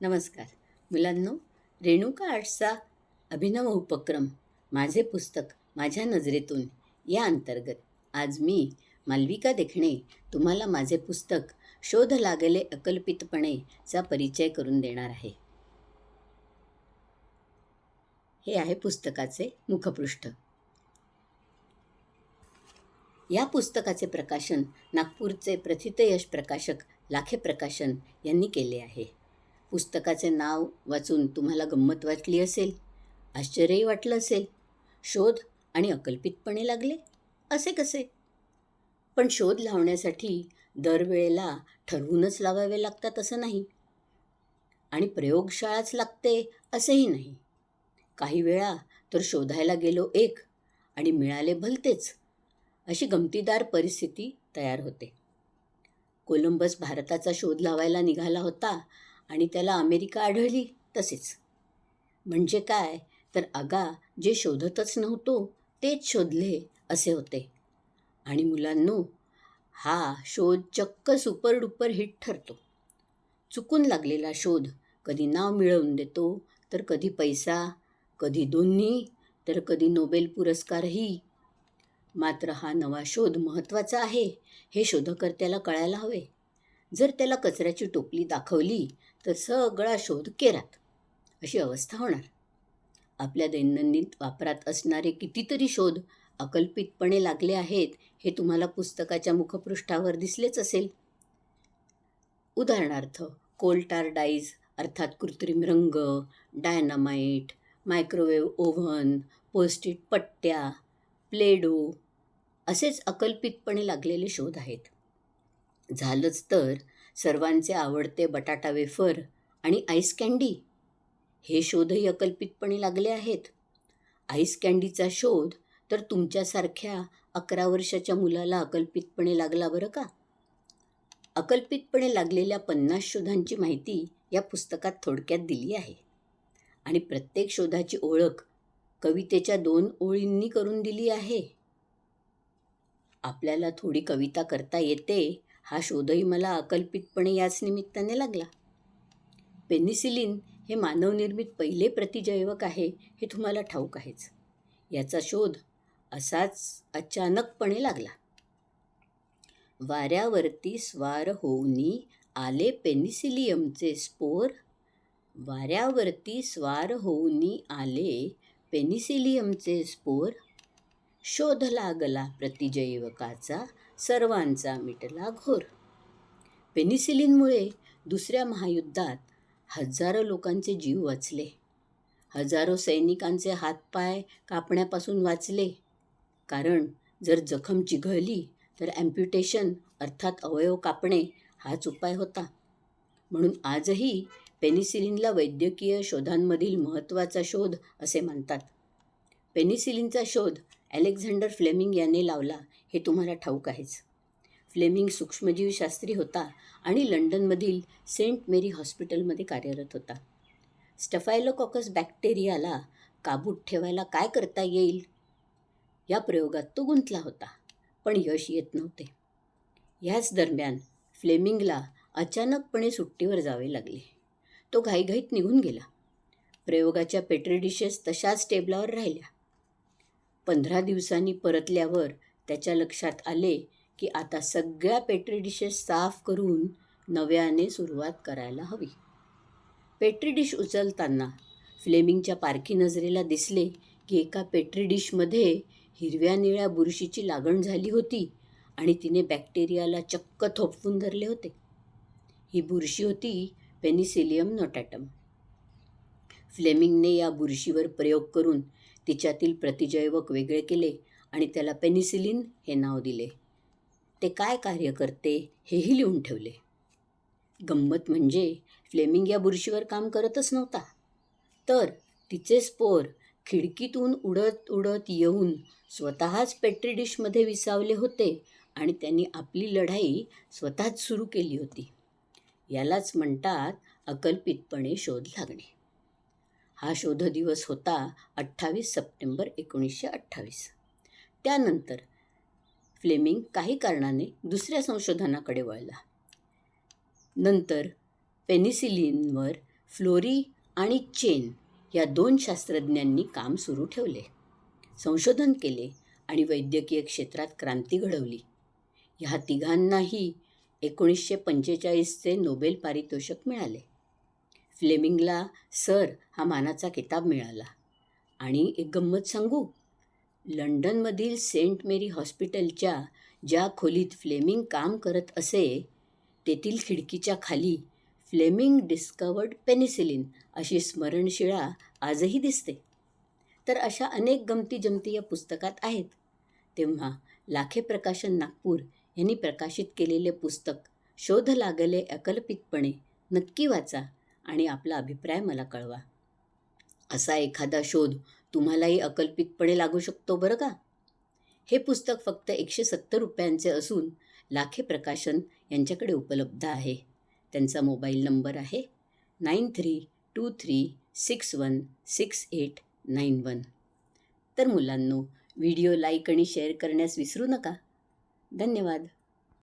नमस्कार. मुलांनो रेणुका आर्ट्सचा अभिनव उपक्रम माझे पुस्तक माझ्या नजरेतून या अंतर्गत. आज मी मालविका देखणे तुम्हाला माझे पुस्तक शोध लागले अकल्पितपणे चा परिचय करून देणार आहे. हे आहे पुस्तकाचे मुखपृष्ठ. या पुस्तकाचे प्रकाशन नागपूरचे प्रथितयश प्रकाशक लाखे प्रकाशन यांनी केले आहे. पुस्तकाचे नाव वाचून तुम्हाला गंमत वाटली असेल? आश्चर्यही वाटलं असेल. शोध आणि अकल्पितपणे लागले. असे कसे? पण शोध लावण्यासाठी दरवेळेला ठरवूनच लावावे लागतात असं नाही. आणि प्रयोगशाळाच लागते असेही नाही. काही वेळा तर शोधायला गेलो एक आणि मिळाले भलतेच अशी गमतीदार परिस्थिती तयार होते. कोलंबस भारताचा शोध लावायला निघाला होता आणि त्याला अमेरिका आढळली तसेच. म्हणजे काय? तर अगा जे शोधतच नव्हतो तेच शोधले असे होते. आणि मुलांनो हा शोध चक्क सुपर डुपर हिट ठरतो. चुकून लागलेला शोध कधी नाव मिळवून देतो तर कधी पैसा कधी दोन्ही तर कधी नोबेल पुरस्कारही. मात्र हा नवा शोध महत्त्वाचा आहे हे शोधकर्त्याला कळायला हवे. जर त्याला कचऱ्याची टोपली दाखवली तर सगळा शोध केरात. अशी अवस्था होणार. आपल्या दैनंदिन वापरात असणारे कितीतरी शोध अकल्पितपणे लागले आहेत हे तुम्हाला पुस्तकाच्या मुखपृष्ठावर दिसलेच असेल. उदाहरणार्थ कोल्टार डाईज अर्थात कृत्रिम रंग dynamite microwave oven post it पट्ट्या प्लेडो असेच अकल्पितपणे लागलेले शोध आहेत. झालंच तर सर्वांचे आवडते बटाटा वेफर आणि आईस कँडी हे शोधही अकल्पितपणे लागले आहेत. आईस कँडीचा शोध तर तुमच्यासारख्या अकरा वर्षाच्या मुलाला अकल्पितपणे लागला बरं का? अकल्पितपणे लागलेल्या पन्नास शोधांची माहिती या पुस्तकात थोडक्यात दिली आहे. आणि प्रत्येक शोधाची ओळख कवितेच्या दोन ओळींनी करून दिली आहे. आपल्याला थोडी कविता करता येते हा शोधही मला अकल्पितपणे याच निमित्ताने लागला. पेनिसिलिन हे मानवनिर्मित पहिले प्रतिजैवक आहे हे तुम्हाला ठाऊक आहेच. याचा शोध असाच अचानकपणे लागला. वाऱ्यावरती स्वार होऊनी आले पेनिसिलियमचे स्पोर. वाऱ्यावरती स्वार होऊनी आले पेनिसिलियमचे स्पोर. शोध लागला प्रतिजैवकाचा सर्वांचा मिटला घोर. पेनिसिलिनमुळे दुसऱ्या महायुद्धात हजारो लोकांचे जीव वाचले. हजारो सैनिकांचे हातपाय कापण्यापासून वाचले. कारण जर जखम चिघळली तर ॲम्प्युटेशन अर्थात अवयव कापणे हाच उपाय होता. म्हणून आजही पेनिसिलिनला वैद्यकीय शोधांमधील महत्त्वाचा शोध असे म्हणतात. पेनिसिलिनचा शोध अलेक्झांडर फ्लेमिंग याने लावला हे तुम्हाला ठाऊक आहेच. फ्लेमिंग सूक्ष्मजीवशास्त्री होता आणि लंडनमधील सेंट मेरी हॉस्पिटलमध्ये कार्यरत होता. स्टफायलोकॉकस बॅक्टेरियाला काबूत ठेवायला काय करता येईल? या प्रयोगात तो गुंतला होता पण यश येत नव्हते. ह्याच दरम्यान फ्लेमिंगला अचानकपणे सुट्टीवर जावे लागले. तो घाईघाईत निघून गेला. प्रयोगाच्या पेट्री डिशेस तशाच टेबलावर राहिल्या. पंधरा दिवसांनी परतल्यावर त्याच्या लक्षात आले की आता सगळ्या पेट्री डिशेस साफ करून नव्याने सुरुवात करायला हवी. पेट्री डिश उचलताना फ्लेमिंगच्या पारखी नजरेला दिसले की एका पेट्री डिशमध्ये हिरव्या निळ्या बुरशीची लागण झाली होती आणि तिने बॅक्टेरियाला चक्क थोपवून धरले होते. ही बुरशी होती पेनिसिलियम नोटॅटम. फ्लेमिंगने या बुरशीवर प्रयोग करून तिच्यातील प्रतिजैवक वेगळे केले आणि त्याला पेनिसिलिन हे नाव दिले. ते काय कार्य करते हेही लिहून ठेवले. गंमत म्हणजे फ्लेमिंग या बुरशीवर काम करतच नव्हता. तर तिचे स्पोर खिडकीतून उडत उडत येऊन स्वतःच पेट्री डिशमध्ये विसावले होते आणि त्यांनी आपली लढाई स्वतःच सुरू केली होती. यालाच म्हणतात अकल्पितपणे शोध लागणे. हा शोध दिवस होता अठ्ठावीस सप्टेंबर एकोणीसशे अठ्ठावीस. त्यानंतर फ्लेमिंग काही कारणाने दुसऱ्या संशोधनाकडे वळला. नंतर पेनिसिलिनवर फ्लोरी आणि चेन या दोन शास्त्रज्ञांनी काम सुरू ठेवले संशोधन केले आणि वैद्यकीय क्षेत्रात क्रांती घडवली. ह्या तिघांनाही एकोणीसशे पंचेचाळीसचे नोबेल पारितोषिक मिळाले. फ्लेमिंगला सर हा मानाचा किताब मिळाला. आणि एक गंमत सांगू? लंडनमधील सेंट मेरी हॉस्पिटलच्या ज्या खोलीत फ्लेमिंग काम करत असे तेथील खिडकीच्या खाली फ्लेमिंग डिस्कवर्ड पेनिसिलिन अशी स्मरणशिळा आजही दिसते. तर अशा अनेक गमती जमती या पुस्तकात आहेत. तेव्हा लाखे प्रकाशन नागपूर यांनी प्रकाशित केलेले पुस्तक शोध लागले अकल्पितपणे. नक्की वाचा. आणि आपला अभिप्राय मला कळवा. असा एखादा शोध तुम्हालाही अकल्पितपणे लागू शकतो बरं का? हे पुस्तक फक्त एकशे सत्तर रुपयांचे असून लाखे प्रकाशन यांच्याकडे उपलब्ध आहे. त्यांचा मोबाईल नंबर आहे nine three two three six one six eight nine one. तर मुलांनो व्हिडिओ लाईक आणि शेअर करण्यास विसरू नका. धन्यवाद.